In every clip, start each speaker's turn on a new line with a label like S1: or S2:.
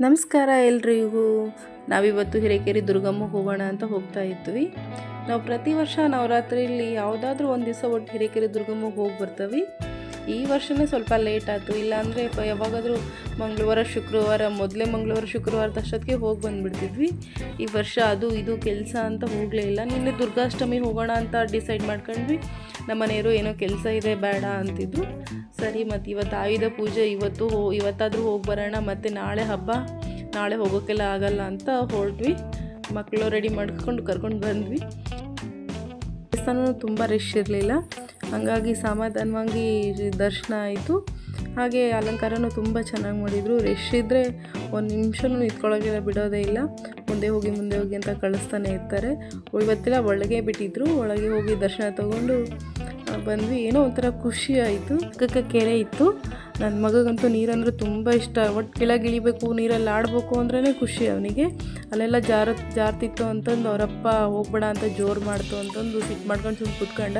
S1: ನಮಸ್ಕಾರ ಎಲ್ರಿಗೂ. ನಾವಿವತ್ತು ಹಿರೇಕೆರೆ ದುರ್ಗಮ್ಮ ಹೋಗೋಣ ಅಂತ ಹೋಗ್ತಾ ಇದ್ವಿ. ನಾವು ಪ್ರತಿ ವರ್ಷ ನವರಾತ್ರಿಯಲ್ಲಿ ಯಾವುದಾದ್ರೂ ಒಂದು ದಿವಸ ಒಟ್ಟು ಹಿರೇಕೆರೆ ದುರ್ಗಮ್ಮ ಹೋಗಿ ಬರ್ತೀವಿ. ಈ ವರ್ಷವೇ ಸ್ವಲ್ಪ ಲೇಟ್ ಆಯಿತು. ಇಲ್ಲಾಂದರೆ ಯಾವಾಗಾದರೂ ಮಂಗಳವಾರ, ಶುಕ್ರವಾರ, ಮೊದಲೇ ಮಂಗಳವಾರ ಶುಕ್ರವಾರದಷ್ಟೊತ್ತಿಗೆ ಹೋಗಿ ಬಂದುಬಿಡ್ತಿದ್ವಿ. ಈ ವರ್ಷ ಅದು ಇದು ಕೆಲಸ ಅಂತ ಹೋಗಲೇ ಇಲ್ಲ. ನಿನ್ನೆ ದುರ್ಗಾಷ್ಟಮಿ ಹೋಗೋಣ ಅಂತ ಡಿಸೈಡ್ ಮಾಡ್ಕೊಂಡ್ವಿ. ನಮ್ಮ ಮನೆಯವರು ಏನೋ ಕೆಲಸ ಇದೆ ಬೇಡ ಅಂತಿದ್ರು. ಸರಿ ಮತ್ತು ಇವತ್ತು ಆಯುಧ ಪೂಜೆ, ಇವತ್ತು ಇವತ್ತಾದರೂ ಹೋಗಿ ಬರೋಣ, ಮತ್ತು ನಾಳೆ ಹಬ್ಬ, ನಾಳೆ ಹೋಗೋಕ್ಕೆಲ್ಲ ಆಗಲ್ಲ ಅಂತ ಹೊರಟ್ವಿ. ಮಕ್ಕಳು ರೆಡಿ ಮಾಡ್ಕೊಂಡು ಕರ್ಕೊಂಡು ಬಂದ್ವಿ. ದೇವಸ್ಥಾನ ತುಂಬ ರಶ್ ಇರಲಿಲ್ಲ. ಹಾಗಾಗಿ ಸಮಾಧಾನವಾಗಿ ದರ್ಶನ ಆಯಿತು. ಹಾಗೆ ಅಲಂಕಾರನೂ ತುಂಬ ಚೆನ್ನಾಗಿ ಮಾಡಿದರು. ರಶ್ ಇದ್ದರೆ ಒಂದು ನಿಮಿಷನೂ ನಿಂತ್ಕೊಳ್ಳೋಕೆಲ್ಲ ಬಿಡೋದೇ ಇಲ್ಲ. ಮುಂದೆ ಹೋಗಿ ಮುಂದೆ ಹೋಗಿ ಅಂತ ಕಳಿಸ್ತಾನೆ ಇರ್ತಾರೆ. ಇವತ್ತೆಲ್ಲ ಒಳಗೆ ಬಿಟ್ಟಿದ್ರು. ಒಳಗೆ ಹೋಗಿ ದರ್ಶನ ತಗೊಂಡು ಬಂದ್ವಿ ಏನೋ ಒಂಥರ ಖುಷಿ ಆಯಿತು. ಚಿಕ್ಕ ಕೆರೆ ಇತ್ತು. ನನ್ನ ಮಗಗಂತೂ ನೀರಂದ್ರೆ ತುಂಬ ಇಷ್ಟ. ಒಟ್ಟು ಕೆಳಗೆ ಇಳಿಬೇಕು, ನೀರಲ್ಲಿ ಆಡಬೇಕು ಅಂದ್ರೇ ಖುಷಿ ಅವನಿಗೆ. ಅಲ್ಲೆಲ್ಲ ಜಾರ ಜಾರ್ತಿತ್ತು ಅಂತಂದು ಅವರಪ್ಪ ಹೋಗ್ಬೇಡ ಅಂತ ಜೋರು ಮಾಡ್ತು ಅಂತಂದು ಸಿಟ್ಟು ಮಾಡ್ಕೊಂಡು ಸುಮ್ಮನೆ ಕುತ್ಕೊಂಡ.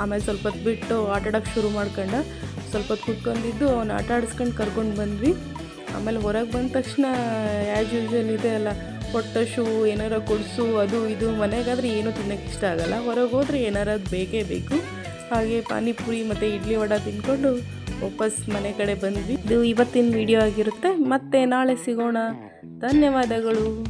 S1: ಆಮೇಲೆ ಸ್ವಲ್ಪ ಹೊತ್ತು ಬಿಟ್ಟು ಆಟಾಡೋಕ್ಕೆ ಶುರು ಮಾಡ್ಕೊಂಡ. ಸ್ವಲ್ಪ ಹೊತ್ತು ಕುತ್ಕೊಂಡಿದ್ದು ಅವ್ನು ಆಟ ಆಡಿಸ್ಕೊಂಡು ಕರ್ಕೊಂಡು ಬಂದ್ವಿ. ಆಮೇಲೆ ಹೊರಗೆ ಬಂದ ತಕ್ಷಣ ಆ್ಯಸ್ ಯೂಶ್ವಲ್ ಇದೆ ಅಲ್ಲ. ಕೊಟ್ಟ ಶೂ, ಏನಾರ ಕೊಡಿಸು, ಅದು ಇದು. ಮನೆಗಾದ್ರೆ ಏನೂ ತಿನ್ನೋಕ್ಕೆ ಇಷ್ಟ ಆಗೋಲ್ಲ. ಹೊರಗೆ ಹೋದರೆ ಏನಾರದು ಬೇಕೇ ಬೇಕು. ಹಾಗೆ ಪಾನಿಪುರಿ ಮತ್ತು ಇಡ್ಲಿ ವಡ ತಿಂದ್ಕೊಂಡು ವಾಪಸ್ ಮನೆ ಕಡೆ ಬಂದ್ವಿ. ಇದು ಇವತ್ತಿನ ವಿಡಿಯೋ ಆಗಿರುತ್ತೆ. ಮತ್ತೆ ನಾಳೆ ಸಿಗೋಣ. ಧನ್ಯವಾದಗಳು.